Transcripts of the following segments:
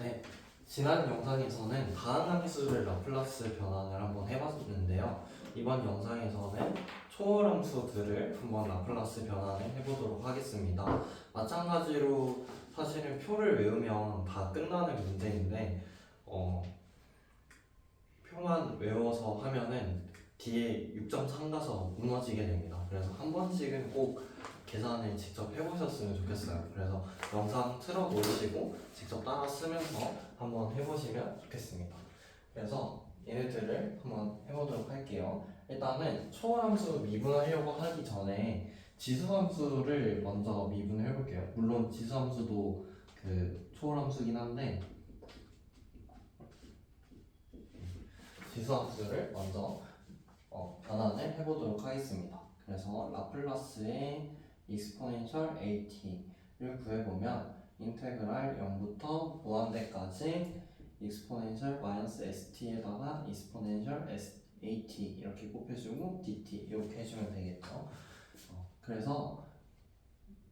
네, 지난 영상에서는 다항함수를 라플라스 변환을 한번 해봤는데요. 이번 영상에서는 초월함수들을 한번 라플라스 변환을 해보도록 하겠습니다. 마찬가지로 사실은 표를 외우면 다 끝나는 문제인데 어, 표만 외워서 하면은 뒤에 6.3 가서 무너지게 됩니다. 그래서 한 번씩은 꼭 계산을 직접 해보셨으면 좋겠어요. 그래서 영상 틀어 놓으시고 직접 따라 쓰면서 한번 해보시면 좋겠습니다. 그래서 얘네들을 한번 해보도록 할게요. 일단은 초월함수 미분하려고 하기 전에 지수함수를 먼저 미분을 해볼게요. 물론 지수함수도 그 초월함수긴 한데 지수함수를 먼저 어, 변환을 해보도록 하겠습니다. 그래서 라플라스의 exponential at를 구해보면 인테그랄 0부터 무한대까지 exponential 마이너스 st에다가 s- at 이렇게 곱해주고 dt 이렇게 해주면 되겠죠. 어, 그래서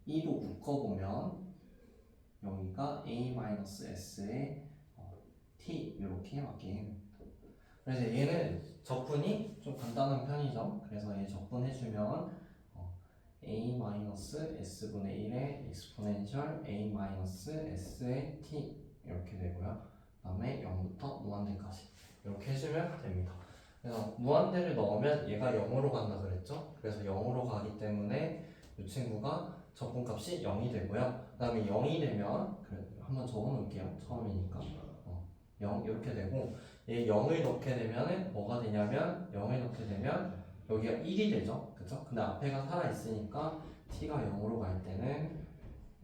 2로 묶어보면 여기가 a 마이너스 s의 어, t 이렇게 됩니다. 그래서 얘는 적분이 좀 간단한 편이죠. 그래서 얘 적분해주면 어, a 마이너스 s 분의 1의 exponential a 마이너스 s의 t 이렇게 되고요. 그 다음에 0부터 무한대까지 이렇게 해주면 됩니다. 그래서 무한대를 넣으면 얘가 0으로 간다 그랬죠? 그래서 0으로 가기 때문에 이 친구가 적분값이 0이 되고요. 그 다음에 0이 되면 한번 적어놓을게요. 처음이니까 어, 0 이렇게 되고 얘 0을 넣게 되면은 뭐가 되냐면 0을 넣게 되면 여기가 1이 되죠. 그쵸? 근데 앞에가 살아있으니까 t가 0으로 갈 때는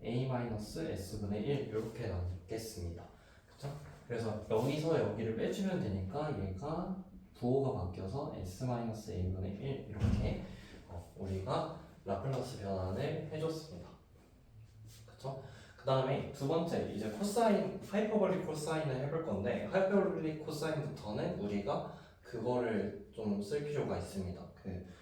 a-s분의 1 이렇게 남겠습니다. 그쵸? 그래서 여기서 여기를 빼주면 되니까 얘가 부호가 바뀌어서 s-a분의 1 이렇게 어, 우리가 라플라스 변환을 해줬습니다. 그쵸? 그 다음에 두 번째 이제 코사인 하이퍼볼릭 코사인을 해볼 건데 하이퍼볼릭 코사인부터는 우리가 그거를 좀 쓸 필요가 있습니다. 그 어,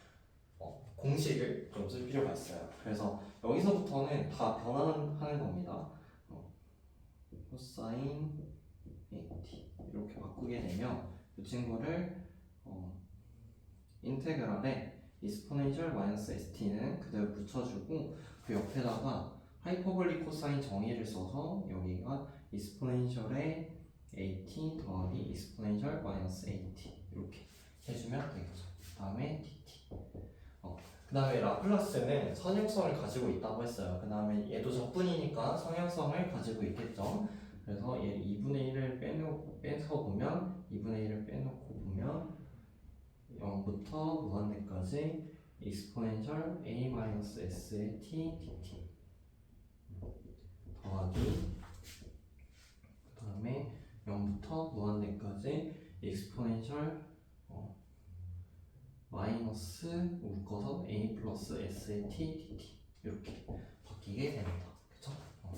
공식을 좀 쓸 필요가 있어요. 그래서 여기서부터는 다 변환하는 겁니다. 어, 코사인 AT 이렇게 바꾸게 되면 이 친구를 어, 인테그랄에 exponential 마이너스 st는 그대로 붙여주고 그 옆에다가 하이퍼볼릭 코사인 정의를 써서 여기가 exponential의 at 더하기 exponential 마이너스 at 이렇게 해주면 되겠죠. 그 다음에 dt. 어, 그 다음에 라플라스는 선형성을 가지고 있다고 했어요. 그 다음에 얘도 적분이니까 성형성을 가지고 있겠죠. 그래서 얘 2분의 1을 빼놓, 빼서 보면 2분의 1을 빼놓고 보면 0부터 무한대까지 exponential a-s의 t dt 더하기 그 다음에 0부터 무한대까지 exponential 어, 마이너스 묶어서 a 플러스 s의 t dt 이렇게 바뀌게 됩니다. 그쵸? 어.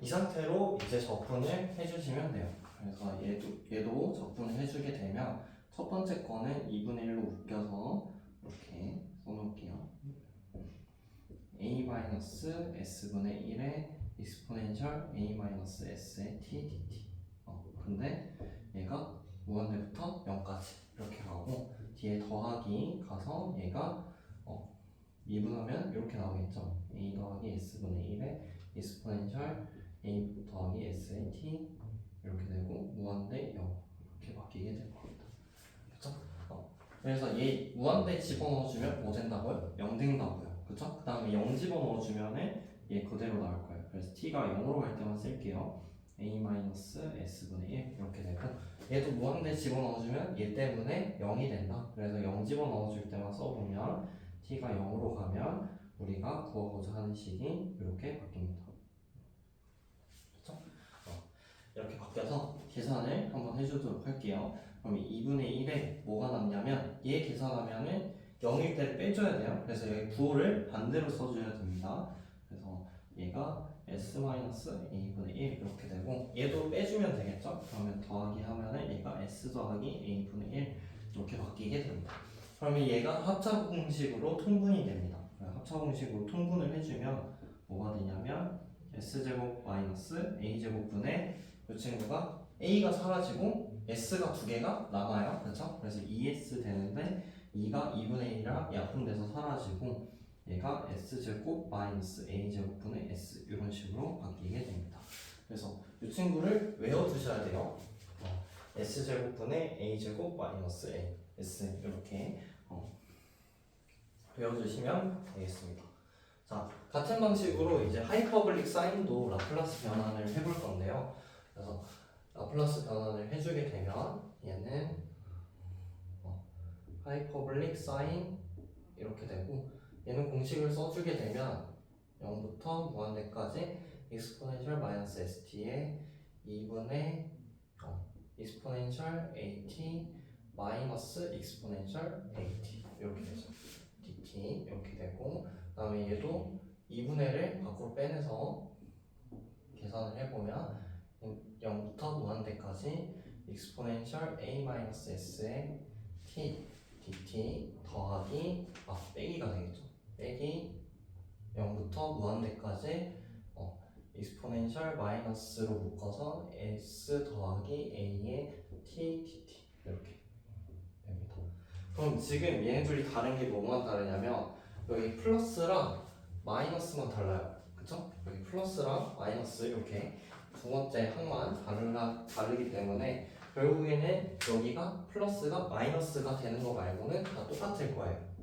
이 상태로 이제 적분을 해주시면 돼요. 그래서 얘도, 얘도 적분을 해주게 되면 첫 번째 거는 2분의 1로 묶여서 이렇게 써놓을게요. a-s분의 1의 exponential a-s의 t dt 어, 근데 얘가 무한대부터 0까지 이렇게 가고 뒤에 더하기 가서 얘가 어, 미분하면 이렇게 나오겠죠 a 더하기 s분의 1의 exponential a 더하기 s의 t 이렇게 되고 무한대 0 이렇게 바뀌게 될 겁니다 그쵸? 어, 그래서 얘 무한대 집어넣어주면 뭐 된다고요? 0 된다고요 그쵸? 그 다음에 0 집어넣어주면은 얘 그대로 나올 거예요 그래서 t가 0으로 갈 때만 쓸게요 a-s분의 1 이렇게 되고 얘도 무한대 집어넣어주면 얘 때문에 0이 된다. 그래서 0 집어넣어줄 때만 써보면 t가 0으로 가면 우리가 구하고자 하는 식이 이렇게 바뀝니다. 그쵸? 어, 이렇게 바뀌어서 계산을 한번 해주도록 할게요. 그럼 2분의 1에 뭐가 남냐면 얘 계산하면은 0일 때를 빼줘야 돼요. 그래서 여기 부호를 반대로 써줘야 됩니다. 그래서 얘가 s-a분의 1 이렇게 되고 얘도 빼주면 되겠죠? 그러면 더하기 하면은 얘가 s 더하기 a분의 1 이렇게 바뀌게 됩니다. 그러면 얘가 합차 공식으로 통분이 됩니다. 합차 공식으로 통분을 해주면 뭐가 되냐면 s제곱 마이너스 a제곱분의 이 친구가 a가 사라지고 s가 두 개가 남아요. 그렇죠? 그래서 2s 되는데 2가 2분의 1이라 약분돼서 사라지고 얘가 s제곱 마이너스 a제곱분의 s 이런 식으로 바뀌게 됩니다. 그래서 이 친구를 외워두셔야 돼요. 어, s제곱분의 a제곱 마이너스 a s 이렇게 어, 외워주시면 되겠습니다. 자, 같은 방식으로 이제 하이퍼블릭 사인도 라플라스 변환을 해볼 건데요. 그래서 라플라스 변환을 해주게 되면 얘는 어, 하이퍼블릭 사인 이렇게 되고 얘는 공식을 써주게 되면 0부터 무한대까지 exponential 마이너스 st의 2분의 어, exponential at 마이너스 exponential at 이렇게 되죠. dt 이렇게 되고 그 다음에 얘도 2분의 1을 밖으로 빼내서 계산을 해보면 0부터 무한대까지 exponential a-s의 t dt 더하기 아 빼기가 되겠죠 빼기 0부터 무한대까지 어, exponential 마이너스로 묶어서 s 더하기 a의 t dt 이렇게 됩니다 그럼 지금 얘네들이 다른 게 뭐만 다르냐면 여기 플러스랑 마이너스만 달라요 그쵸? 여기 플러스랑 마이너스 이렇게 두 번째 항만 다르라, 다르기 때문에 결국에는 여기가 플러스가 마이너스가 되는 거 말고는 다 똑같을 거예요.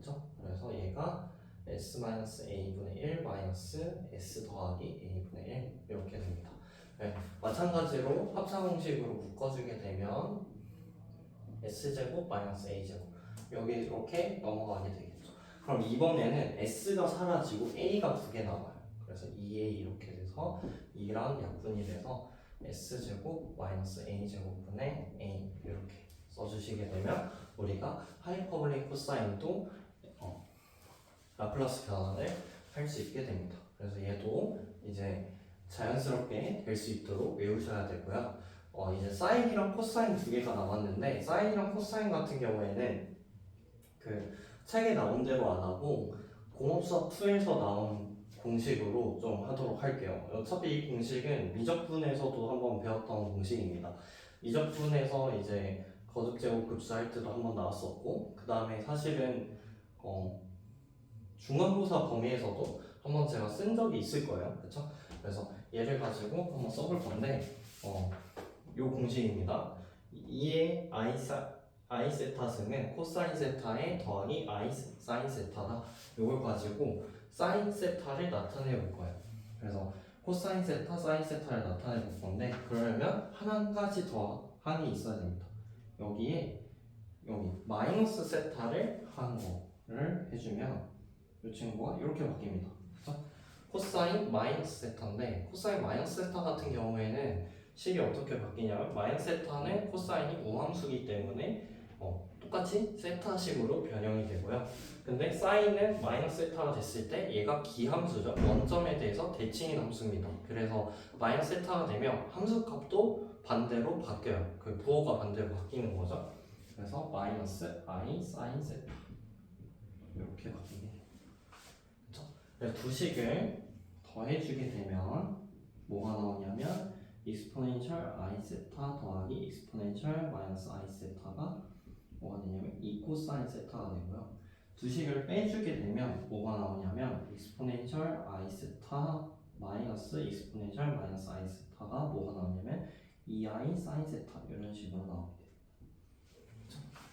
그렇죠? 그래서 얘가 s-a분의 1 마이너스 s 더하기 a분의 1 이렇게 됩니다. 네, 마찬가지로 합차 공식으로 묶어주게 되면 s제곱 마이너스 a제곱 여기 이렇게 넘어가게 되겠죠. 그럼 이번에는 s가 사라지고 a가 두 개 남아요. 그래서 2a 이렇게 돼서 2랑 약분이 돼서 s제곱 마이너스 a제곱분의 a 이렇게 써주시게 되면 우리가 하이퍼블릭 코사인도 어, 라플라스 변환을 할 수 있게 됩니다. 그래서 얘도 이제 자연스럽게 될 수 있도록 외우셔야 되고요. 어, 이제 사인이랑 코사인 두 개가 남았는데 사인이랑 코사인 같은 경우에는 그 책에 나온 대로 안 하고 공업수학 2에서 나온 공식으로 좀 하도록 할게요. 어차피 이 공식은 미적분에서도 한번 배웠던 공식입니다. 미적분에서 이제 거듭제곱 급수할 때도 한번 나왔었고 그 다음에 사실은 어, 중간고사 범위에서도 한번 제가 쓴 적이 있을 거예요. 그렇죠? 그래서 얘를 가지고 한번 써볼 건데 어, 요 공식입니다. 2의 i 사 i 세타승은 코사인 세타에 더하기 i 사인 세타다. 요걸 가지고 사인 세타를 나타내 볼 거예요. 그래서 코사인 세타, 사인 세타를 나타내 볼 건데 그러려면 한 가지 더 항이 있어야 됩니다. 여기에 여기 마이너스 세타를 한 거를 해주면 이 친구가 이렇게 바뀝니다. 그렇죠? 코사인 마이너스 세타인데 코사인 마이너스 세타 같은 경우에는 식이 어떻게 바뀌냐면 마이너스 세타는 코사인이 우함수기 때문에 어, 똑같이 세타식으로 변형이 되고요. 근데 사인은 마이너스 세타가 됐을 때 얘가 기함수죠. 원점에 대해서 대칭인 함수입니다. 그래서 마이너스 세타가 되면 함수 값도 반대로 바뀌어요. 그 부호가 반대로 바뀌는 거죠. 그래서 마이너스 i 사인 세타 이렇게 바뀌게 돼요. 그렇죠? 그래서 두 식을 더해주게 되면 뭐가 나오냐면 exponential i 세타 더하기 exponential 마이너스 i 세타가 뭐가 되냐면 2 코사인 세타가 되고요. 두 식을 빼주게 되면 뭐가 나오냐면 exponential i 세타 마이너스 exponential 마이너스 i 세타가 뭐가 나오냐면 2i 사인 세타 이런 식으로 돼요.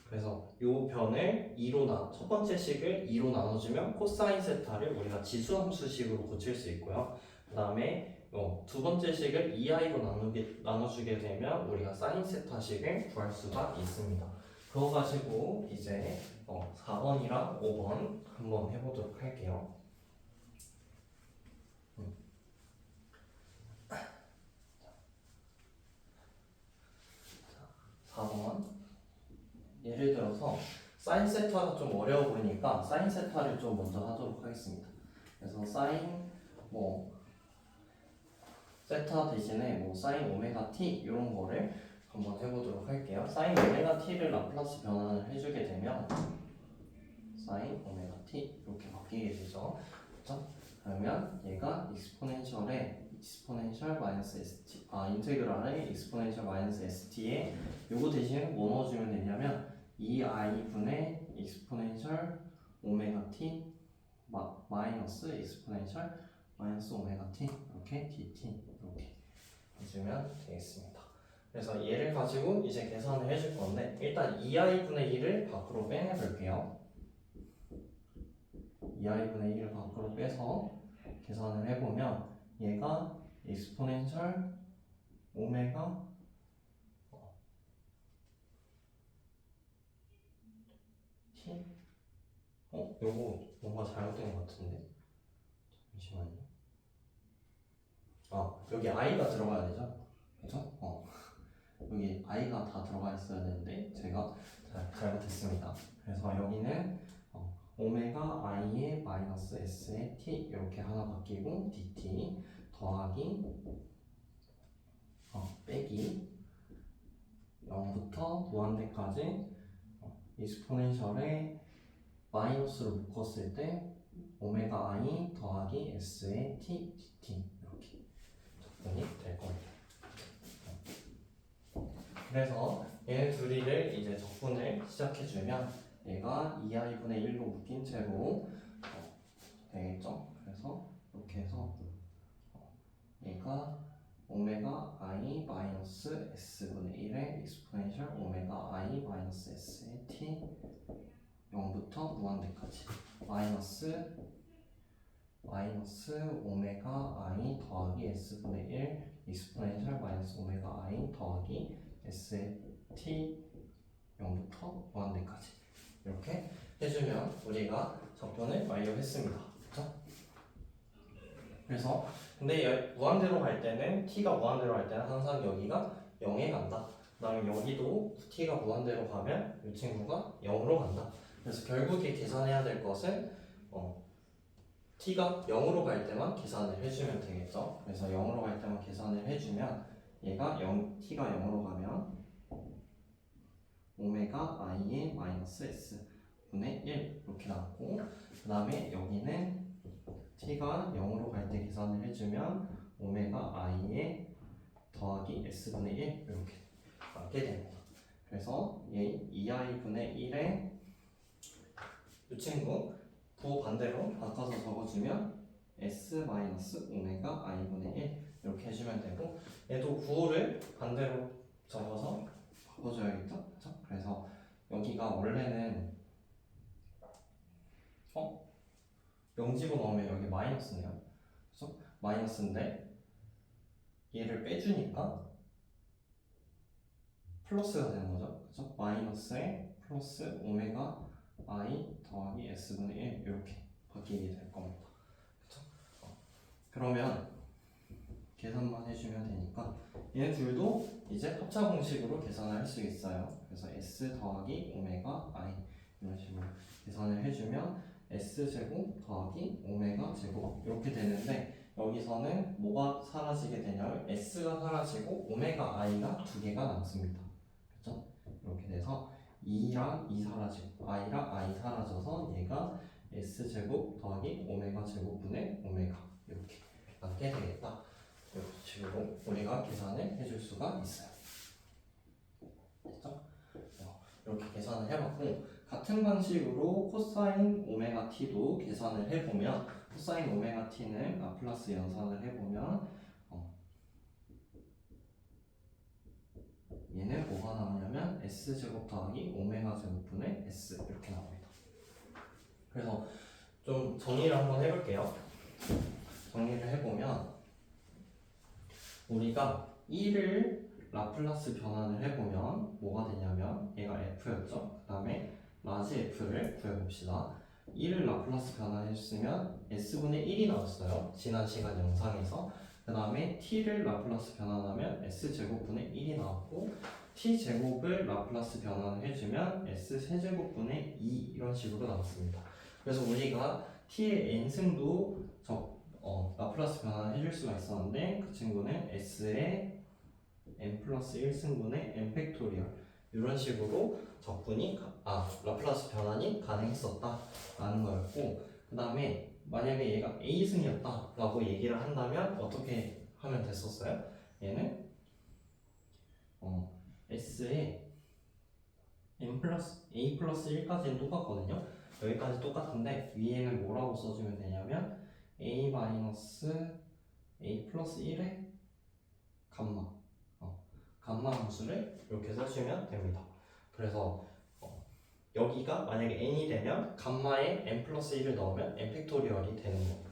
그래서 요 변을 2로 나, 첫 번째 식을 2로 나눠주면 코사인 세타를 우리가 지수함수식으로 고칠 수 있고요. 그 다음에 어, 두 번째 식을 2i로 나누게, 나눠주게 되면 우리가 사인 세타식을 구할 수가 있습니다. 그거 가지고 이제 어, 4번이랑 5번 한번 해보도록 할게요. 음. 4번 예를 들어서 사인 세타가 좀 어려워 보이니까 사인 세타를 좀 먼저 하도록 하겠습니다. 그래서 사인 뭐 세타 대신에 뭐 사인 오메가 t 이런 거를 한번 해보도록 할게요. 사인 오메가 t를 라플라스 변환을 해주게 되면 사인 오메가 t 이렇게 바뀌게 되죠. 그렇죠? 그러면 얘가 익스포넨셜의 익스포넨셜 마이너스 st 아 인테그랄의 익스포넨셜 마이너스 st에 요거 대신 뭐 넣어주면 되냐면 2i 분의 익스포넨셜 오메가 t 마, 마이너스 익스포넨셜 마이너스 오메가 t 이렇게 dt 이렇게 해주면 되겠습니다. 그래서 얘를 가지고 이제 계산을 해줄 건데 일단 2i 분의 1을 밖으로 빼내볼게요. 2i 분의 1을 밖으로 빼서 계산을 해보면 얘가 익스포넨셜 오메가 t 어? 요거 뭔가 잘못된 것 같은데 잠시만요 아 여기 i가 들어가야 되죠? 그죠? 어 여기 i가 다 들어가 있어야 되는데 제가 잘, 잘못했습니다 그래서 여기는 어, 오메가 i의 마이너스 s의 t 이렇게 하나 바뀌고 dt 더하기 어, 빼기 0부터 무한대까지 어, 익스포넨셜의 마이너스로 묶었을 때 오메가 i 더하기 s의 t dt 이렇게 적분이 될 겁니다. 그래서 얘네 둘이를 이제 적분을 시작해주면 얘가 2i분의 1로 묶인 채로 어, 되겠죠? 그래서 이렇게 해서 어, 얘가 i 마이너스 s분의 1의 익스포넨셜 오메가 i 마이너스 s의 t 0부터 무한대까지 마이너스 마이너스 오메가 i 더하기 s분의 1 익스포넨셜 마이너스 오메가 i 더하기 s의 t 0부터 무한대까지 이렇게 해주면 우리가 적분을 완료했습니다. 그렇죠? 그래서 근데 여- 무한대로 갈 때는 t가 무한대로 갈 때는 항상 여기가 0에 간다. 그다음에 여기도 t가 무한대로 가면 이 친구가 0으로 간다. 그래서 결국에 계산해야 될 것은 어, t가 0으로 갈 때만 계산을 해주면 되겠죠. 그래서 0으로 갈 때만 계산을 해주면 얘가 0, t가 0으로 가면 오메가 i의 마이너스 s 분의 1 이렇게 나왔고 그 다음에 여기는 t가 0으로 갈 때 계산을 해주면 오메가 i의 더하기 s분의 1 이렇게 나게 됩니다. 그래서 얘 2i분의 1에 이 친구 부 반대로 바꿔서 적어주면 s 마이너스 오메가 i분의 1 이렇게 해주면 되고 얘도 9를 반대로 적어서 바꿔줘야겠죠? 그래서 여기가 원래는 어? 0 집어넣으면 여기 마이너스네요 그래서 마이너스인데 얘를 빼주니까 플러스가 되는 거죠 그쵸? 마이너스에 플러스 오메가 i 더하기 s분의 1 이렇게 바뀌게 될 겁니다? 어. 그러면 계산만 해주면 되니까 얘네 둘도 이제 합차 공식으로 계산을 할 수 있어요. 그래서 s 더하기 오메가 i 이런 식으로 계산을 해주면 s 제곱 더하기 오메가 제곱 이렇게 되는데 여기서는 뭐가 사라지게 되냐면 s가 사라지고 오메가 i가 두 개가 남습니다. 그렇죠? 이렇게 돼서 2랑 2 사라지고 i랑 i 사라져서 얘가 s 제곱 더하기 오메가 제곱분의 오메가 이렇게 남게 되겠다. 이런 식으로 우리가 계산을 해줄 수가 있어요. 됐죠? 어, 이렇게 계산을 해봤고 같은 방식으로 코사인 오메가 t도 계산을 해보면 코사인 오메가 t는 라플라스 연산을 해보면 어, 얘는 뭐가 나오냐면 s 제곱 더하기 오메가 제곱분의 s 이렇게 나옵니다. 그래서 좀 정리를 한번 해볼게요. 정리를 해보면 우리가 1을 라플라스 변환을 해보면 뭐가 되냐면 얘가 f였죠. 그 다음에 라지 f를 구해봅시다. 1을 라플라스 변환해줬으면 s분의 1이 나왔어요. 지난 시간 영상에서. 그 다음에 t를 라플라스 변환하면 s제곱분의 1이 나왔고 t제곱을 라플라스 변환을 해주면 s세제곱분의 2 이런 식으로 나왔습니다. 그래서 우리가 t의 n승도 적 어, 라플라스 변환을 해줄 수가 있었는데 그 친구는 s의 n 플러스 1승분의 n 이런 식으로 적분이 가- 아 라플라스 변환이 가능했었다라는 거였고 그 다음에 만약에 얘가 A승이었다라고 얘기를 한다면 어떻게 하면 됐었어요? 얘는 어, S에 n 플러스 a 플러스 1까지는 똑같거든요. 여기까지 똑같은데 위에는 뭐라고 써주면 되냐면 a 마이너스 a 플러스 1의 감마 어, 감마 함수를 이렇게 써주면 됩니다. 그래서 어, 여기가 만약에 n이 되면 감마에 n 플러스 1을 넣으면 n 팩토리얼이 되는 겁니다.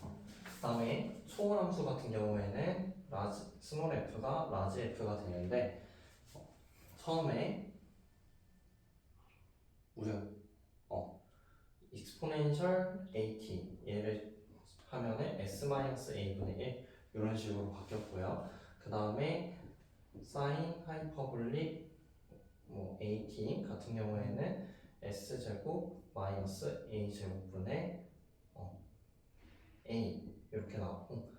어, 그다음에 초월함수 같은 경우에는 라지, 스몰 f가 라지 f가 되는데 어, 처음에 우려 어 exponential at 얘를 하면은 s a 분의 1 이런 식으로 바뀌었고요. 그 다음에 sin 하이퍼볼릭 뭐 at 같은 경우에는 s 제곱 마이너스 a 제곱분의 어, a 이렇게 나왔고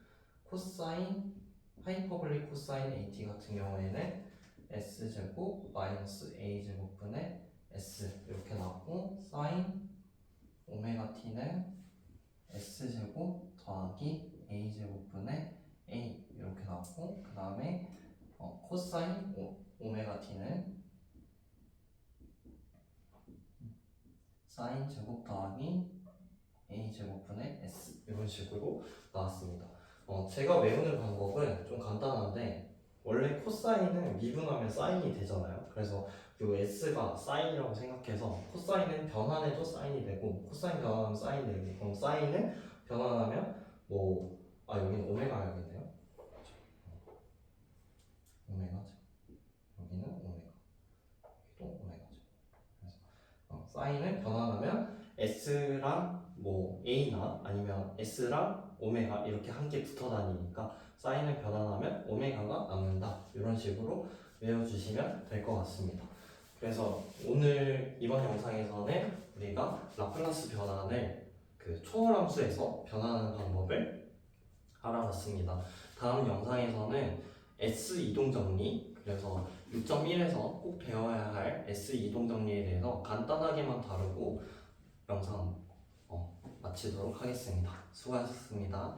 코사인 하이퍼볼릭 코사인 at 같은 경우에는 s 제곱 마이너스 a 제곱분의 s 이렇게 나왔고 사인 오메가 t는 s 제곱 더하기 a 제곱분의 a 이렇게 나왔고 그 다음에 어, 코사인 오, 오메가 t는 사인 제곱 더하기 a 제곱분의 s 이런 식으로 나왔습니다. 어, 제가 외우는 방법은 좀 간단한데 원래 코사인은 미분하면 사인이 되잖아요. 그래서 요 s가 사인이라고 생각해서 코사인은 변환해도 사인이 되고 코사인 변환하면 사인이 되고 그럼 사인은 변환하면 뭐 아 여기는 오메가야겠네요. 오메가죠. 여기는 오메가. 여기도 오메가죠. 그래서 어, 사인은 변환하면 s랑 뭐 a나 아니면 s랑 오메가 이렇게 한개 붙어 다니니까 사인을 변환하면 오메가가 남는다 이런 식으로 외워주시면 될 것 같습니다. 그래서 오늘 이번 영상에서는 우리가 라플라스 변환을 그 초월함수에서 변환하는 방법을 알아봤습니다. 다음 영상에서는 S 이동 정리 그래서 6.1에서 꼭 배워야 할 S 이동 정리에 대해서 간단하게만 다루고 영상 어, 마치도록 하겠습니다. 수고하셨습니다.